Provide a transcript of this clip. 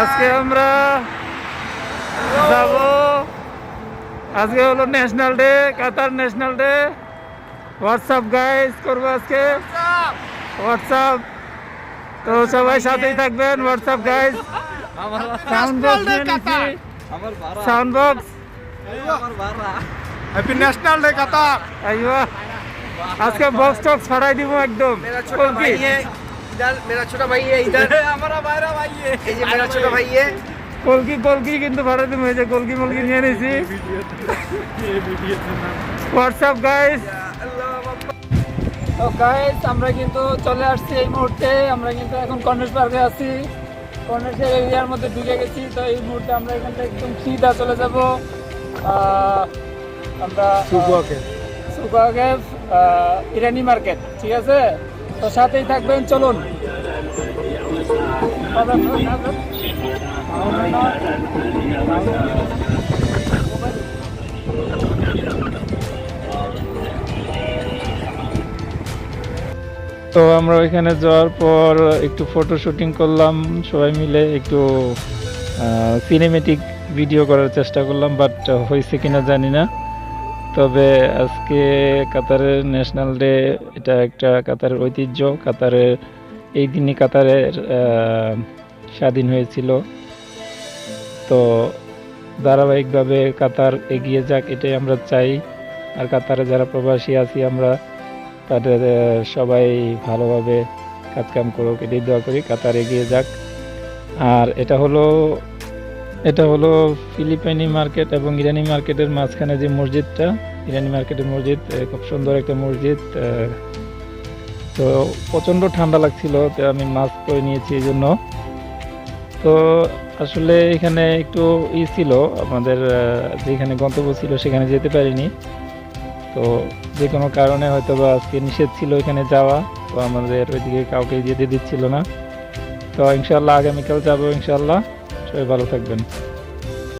আজকে আমরা যাব আজকে হলো national day Qatar national day what's up guys করব আজকে। হোয়াটসঅ্যাপ তো সবাই সাথেই থাকবেন হোয়াটসঅ্যাপ গাইজ সাউন্ড বক্স নিয়ে নিচ্ছি sound box happy national day Qatar আইবা আজকে বক্স টক্স ফাটাই দিব একদম। मेरा छोटा কলকি। भाई है इधर मेरा छोटा भाई है इधर हमारा भाईरा भाई है ये जी मेरा छोटा भाई है কলকি কলকি কিন্তু ফাটাই দিব এই যে কলকি মলকি নিয়ে নিছি হোয়াটসঅ্যাপ গাইস তো গাইস আমরা কিন্তু চলে আসছি এই মুহূর্তে আমরা কিন্তু এখন কর্নেশ পার্কে আছি কর্নেশের এরিয়ার মধ্যে ঢুকে গেছি তো এই মুহূর্তে আমরা এখান থেকে একদম সিধা চলে যাব আহ, আমরা সুপারকে ইরানি মার্কেট ঠিক আছে তো সাথেই থাকবেন, চলুন। তো আমরা ওইখানে যাওয়ার পর একটু ফটো শুটিং করলাম, সবাই মিলে একটু সিনেমেটিক ভিডিও করার চেষ্টা করলাম বাট হয়েছে কিনা জানি না। তবে আজকে কাতারের ন্যাশনাল ডে, এটা একটা কাতারের ঐতিহ্য। কাতারের এই দিনই কাতারের স্বাধীন হয়েছিল। তো ধারাবাহিকভাবে কাতার এগিয়ে যাক, এটাই আমরা চাই। আর কাতারে যারা প্রবাসী আছি আমরা, তাদের সবাই ভালোভাবে কাজকাম করুক, এটাই দোয়া করি, কাতার এগিয়ে যাক। আর এটা হলো এটা হলো ফিলিপাইনি মার্কেট এবং ইরানি মার্কেটের মাঝখানে যে মসজিদটা ইরানি মার্কেটের মসজিদ খুব সুন্দর একটা মসজিদ তো প্রচণ্ড ঠান্ডা লাগছিল, তো আমি মাস্ক পরে নিয়েছি এই জন্য। তো আসলে এখানে একটু ই ছিল, আমাদের যেখানে গন্তব্য ছিল সেখানে যেতে পারিনি। তো যে কোনো কারণে হয়তো বা আজকে নিষেধ ছিল এখানে যাওয়া, তো আমাদের ওইদিকে কাউকে যেতে দিচ্ছিল না। তো ইনশাল্লাহ আগামীকাল যাব ইনশাল্লাহ সবাই ভালো থাকবেন।